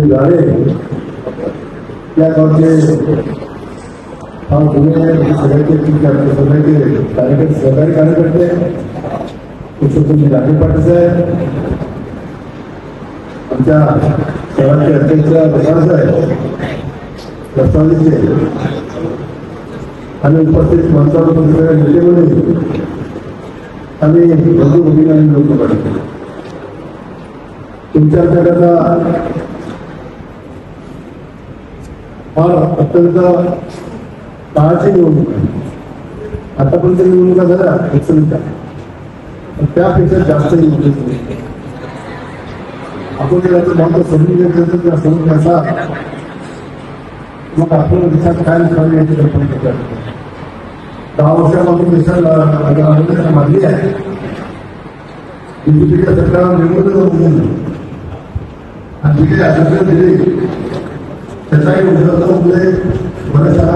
जे झाले. त्या गावचे फार जुने सगळ्याचे सगळ्याचे कार्यकर्ते सहकारी कार्यकर्ते पुरुषोत्तम लाटे पाटील साहेब आमच्या शहराचे अध्यक्ष प्रसाद साहेब राष्ट्रवादीचे आणि उपस्थित मंचावर सगळ्या नेते मंडळी आणि बंधू भगिनी आणि लोक तुमच्या त्याकरता फार अत्यंत काळाची निवडणूक आहे. आतापर्यंत निवडणुका झाल्या एक्सलंट पण त्यापेक्षा जास्त निवडणूक आपण त्याचं याचं महत्त्व समजून घेतलं तर समजून घ्यायचा मग आपण देशात काय नुकसान याची कल्पना करता. दहा वर्षापासून देशाला मागणी आहे. बीजेपीच्या सरकारला निवडणूक आणि तिथे आश्वासन दिले त्याचाही उद्योगामुळे बऱ्याचशा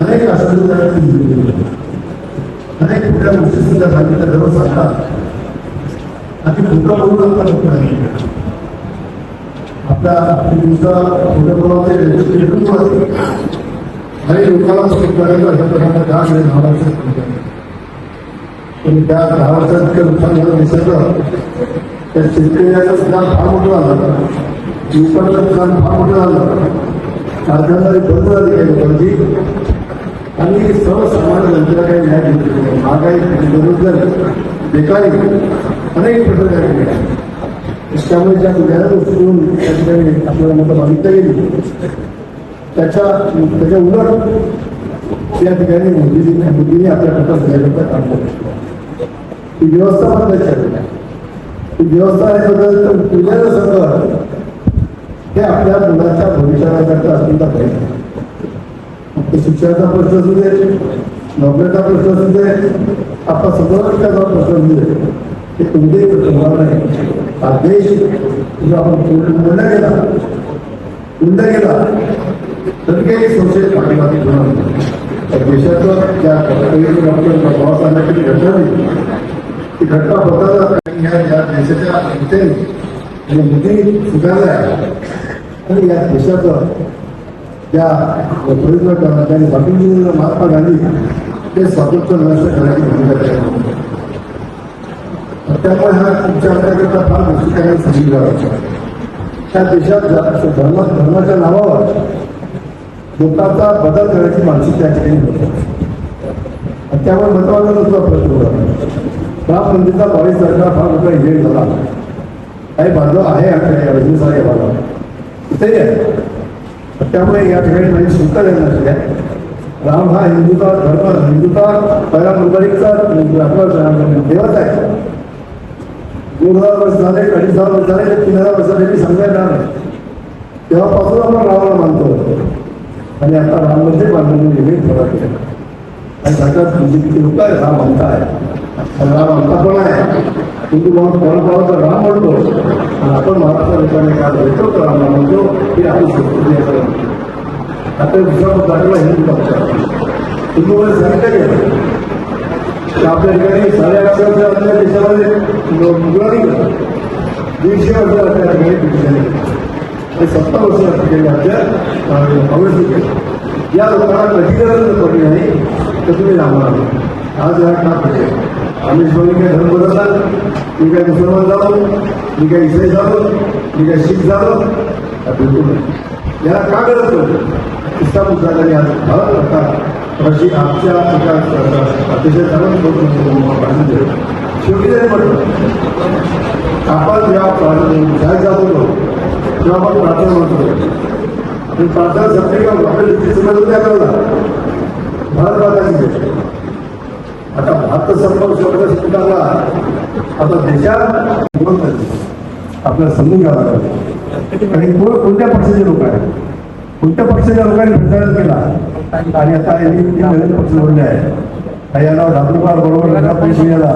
अनेक आश्वासन अनेक कुठल्या गोष्टी सुद्धा सांगितल्या जवळ सांगतात. आणि खोटं बोलून आपला होत नाही आपल्या दिवसा खोटं बोलावते आणि लोकांना सुख करायचं अशा प्रकारचा डाग आहे वर्षात पण त्या दहा वर्षात इतकं नुकसान झालं निसर्ग त्या शेतकऱ्याचा सुद्धा फार मोठं झालं युवकांचं नुकसान फार मोठं झालं कारखानदारी बंद झाली काही लोकांची आणि सर्वसामान्य जनतेला काही न्याय दिला महागाई बेरोजगारी बेकारी अनेक प्रकार त्यामुळे ज्या गुन्ह्याला उचलून त्या ठिकाणी आपल्याला मतं मागितलं गेली त्याच्या त्याच्या उलट या ठिकाणी मोदीजी मोदींनी आपल्या करता सगळ्याकरता काम केलं ही व्यवस्था पण त्याची आहे ही व्यवस्था आहे बदल तर तुझ्याचं सगळं हे आपल्या मुलाच्या भविष्याकरता अत्यंत पाहिजे ते शिक्षणाचा प्रश्न असू दे नोकऱ्याचा प्रश्न असू दे आपला सगळं प्रश्न असू दे ते कोणतेही प्रश्न होणार नाही. हा देश जो आपण पूर्ण पूर्ण केला पूर्ण केला तर काही संशय पाठीमागे होणार त्या देशाचं त्या पद्धतीने आपल्या घटना नाही ती घटना होता ह्या देशाच्या इथे आणि सुधारला आहे आणि या देशाचं त्या प्रयत्न करणार त्यांनी महात्मा गांधी ते स्वातंत्र्य नष्ट करण्याची भूमिका त्यामुळे हा तुमच्या आपल्याकरता फार गोष्टी त्या देशात धर्म धर्माच्या नावावर लोकांचा बदल करण्याची मानसिक त्या ठिकाणी होती. त्यामुळे महत्त्वाचा दुसरा प्रश्न होता राम मंदिरचा बावीस तारखेला फार मोठा इव्हेंट झाला. काही बांधव आहे आमच्या रजनी सारे बांधव धैर्य आहे. त्यामुळे या ठिकाणी माझी सुटका निर्माण झाली राम हा हिंदूचा धर्म हिंदूचा पहिला मुंबईचा आपला म्हणजे देवच आहे. दोन हजार वर्ष झाले अडीच हजार वर्ष झाले ते तीन हजार वर्ष झाले मी सांगता येणार नाही. तेव्हापासून आपण रामाला मानतो. आणि आता राम मंदिर बांधण्याचे वेगळी फरक आहे आणि सरकार बीजेपीचे लोक आहे राम म्हणता आहे. राम म्हणता पण आहे. हिंदू म्हणून परंपराचा राम म्हणतो. आणि आपण महाराष्ट्र लोकांनी काय भेटतो तर राम म्हणतो ही आपली संस्कृती आहे आता दुसरा मुद्दा हिंदू पक्ष हिंदूमध्ये सांगितलं गेलं की आपल्या ठिकाणी साडे अकराच्या आपल्या देशामध्ये मुलांनी दीडशे वर्ष आपल्या ठिकाणी पिढी झाली आणि वर्ष या ठिकाणी आपल्या काँग्रेसने केलं या लोकांना कधी गरज पडली नाही तर तुम्ही राहणार आज या का पडले आम्ही शिवानी काय धर्म बदलला मी काय मुसलमान झालो मी काय इसाई झालो मी काय शीख झालो बिलकुल नाही याला का गरज पडली? तिसरा मुद्दा आज भारत सरकार अशी आमच्या एका अतिशय सर्व शेवटी जरी म्हटलं आपण जेव्हा प्रार्थना शाळेत जात होतो. तेव्हा आपण प्रार्थना म्हणतो प्रार्थना संपली का? आपल्या दृष्टी समजून काय करला भारत माताची जय. आता भारत संपर्क शब्द स्वीकारला. आता देशात आपल्याला समजून घ्यावं लागेल आणि कोणत्या पक्षाचे लोक आहेत? कोणत्या पक्षाच्या लोकांनी प्रचार केला? आणि आता नवीन पक्ष जोडले आहे याला ढाबुकार बरोबर पैसे याला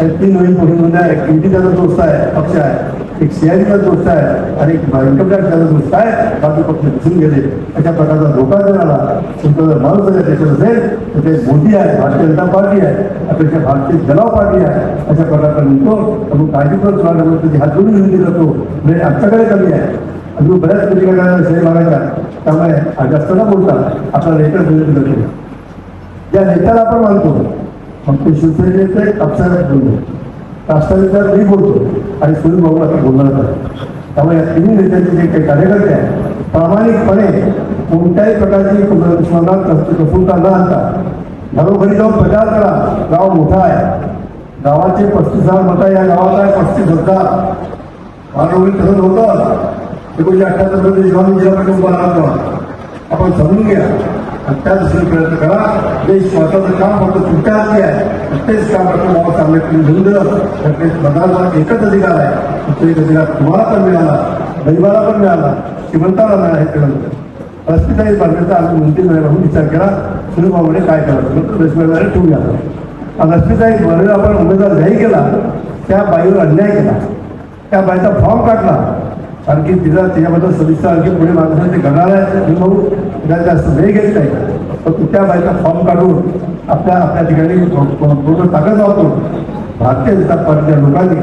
तीन नवीन पक्ष जोडले आहे किती त्याचा दोस्त आहे पक्ष आहे एक सीआयडीचा दोस्त आहे आणि एक इन्कम दोस्त आहे. बाकी पक्ष दिसून गेले. अशा प्रकारचा धोका जर आला तुमचा जर माणूस जर त्याच्यात असेल तर ते मोदी आहे भारतीय जनता पार्टी आहे अपेक्षा भारतीय जलाव पार्टी आहे. अशा प्रकारचा म्हणतो तर मग काळजीपूर्वक तुम्हाला त्याची हात जोडून दिला करतो म्हणजे, म्हणजे आमच्याकडे कमी आहे. अजून बऱ्याच पत्रिका शेअर मागायच्या. त्यामुळे जास्त न बोलता आपला लेटर विनंती करतो. या नेत्याला आपण मानतो मग ते शिवसेनेचे कापसाला बोलतो राष्ट्रवादीचा मी बोलतो. आणि सुनील भाऊ आता बोलणार नाही. त्यामुळे या तिन्ही नेत्यांचे जे काही कार्यकर्ते आहेत प्रामाणिकपणे कोणत्याही प्रकारची दुश्मनात कसूरता न आणता घरोघरी जाऊन प्रचार करा. गाव मोठा आहे. गावाचे पस्तीस हजार मतं या गावात आहे पस्तीस हजार मानवी तसंच होतं. एकोणीशे अठ्ठ्याहत्तरमध्ये जेव्हा जिल्हा परिषद राहतो आपण समजून घ्या. आणि त्या दृष्टीने प्रयत्न करा. देश स्वतःचं काम फक्त तुमच्या हाती आहे. तेच काम डॉक्टर बाबासाहेब चांगले घेऊन दिलं. तर ते मतदानाचा एकच अधिकार आहे. तो एक अधिकार तुम्हाला पण मिळाला. गरीबाला पण मिळाला. श्रीमंताला मिळाला हे कळलं. रस्त्याही बांधण्याचा आम्ही मंत्री म्हणून विचार केला सुनील काय करायचं मग ठेवून ठेवूया आणि रस्त्याचाही बरेच आपण उमेदवार जाहीर केला. त्या बाईवर अन्याय केला. त्या बाईचा फॉर्म काढला. आणखी तिला त्याच्याबद्दल सविस्तर आणखी पुढे माणसाने ते करणार आहे भाऊ तिला जास्त वेळ घेत नाही फक्त त्या बाईचा फॉर्म काढून आपल्या आपल्या ठिकाणी पूर्ण टाकत जातो. भारतीय जनता पार्टीच्या लोकांनी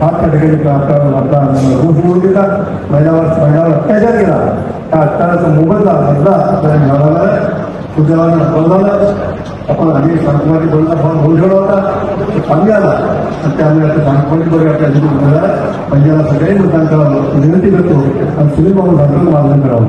फार त्या ठिकाणी आपला रोष मिळवून दिला. महिलावर महिलावर अत्याचार केला. त्या अत्याचाराचा मोबदला बदला आपल्याला मिळाला आहे सुदैवानं बोलवलं आपण अनेक सांस्कृतिक बोलला फॉर्म होऊ ठेवला होता तो चांगली आणि त्यामुळे आता सांस्कृतिक बरोबर आपल्या जिल्ह्यात पंजाला सगळ्यांनी मतदान करावं. विनंती करतो. आणि सुनील बाबू झालं मागणी करावं.